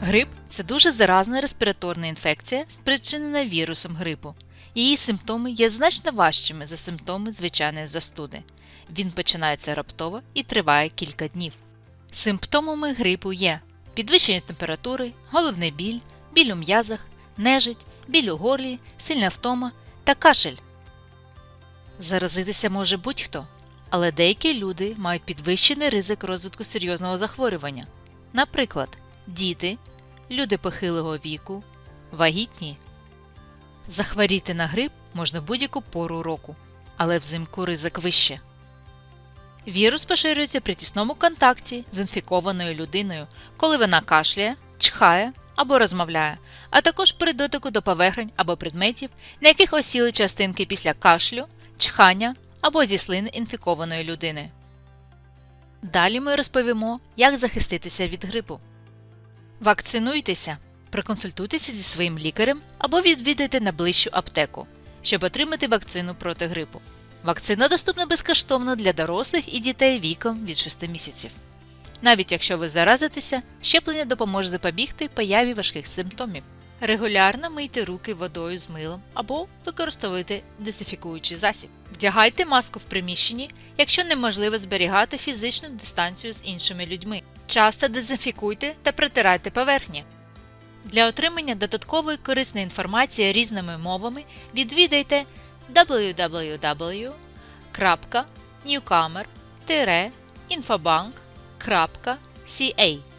Грип це дуже заразна респіраторна інфекція, спричинена вірусом грипу. Її симптоми є значно важчими за симптоми звичайної застуди. Він починається раптово і триває кілька днів. Симптомами грипу є підвищення температури, головний біль, біль у м'язах, нежить, біль у горлі, сильна втома та кашель. Заразитися може будь-хто, але деякі люди мають підвищений ризик розвитку серйозного захворювання. Наприклад, діти, люди похилого віку, вагітні. Захворіти на грип можна будь-яку пору року, але взимку ризик вище. Вірус поширюється при тісному контакті з інфікованою людиною, коли вона кашляє, чхає або розмовляє, а також при дотику до поверхень або предметів, на яких осіли частинки після кашлю, чхання або зі слин інфікованої людини. Далі ми розповімо, як захиститися від грипу. Вакцинуйтеся. Проконсультуйтеся зі своїм лікарем або відвідайте найближчу аптеку, щоб отримати вакцину проти грипу. Вакцина доступна безкоштовно для дорослих і дітей віком від 6 місяців. Навіть якщо ви заразитеся, щеплення допоможе запобігти появі важких симптомів. Регулярно мийте руки водою з милом або використовуйте дезінфікуючий засіб. Вдягайте маску в приміщенні, якщо неможливо зберігати фізичну дистанцію з іншими людьми. Часто дезінфікуйте та притирайте поверхні. Для отримання додаткової корисної інформації різними мовами відвідайте www.newcomer-infobank.ca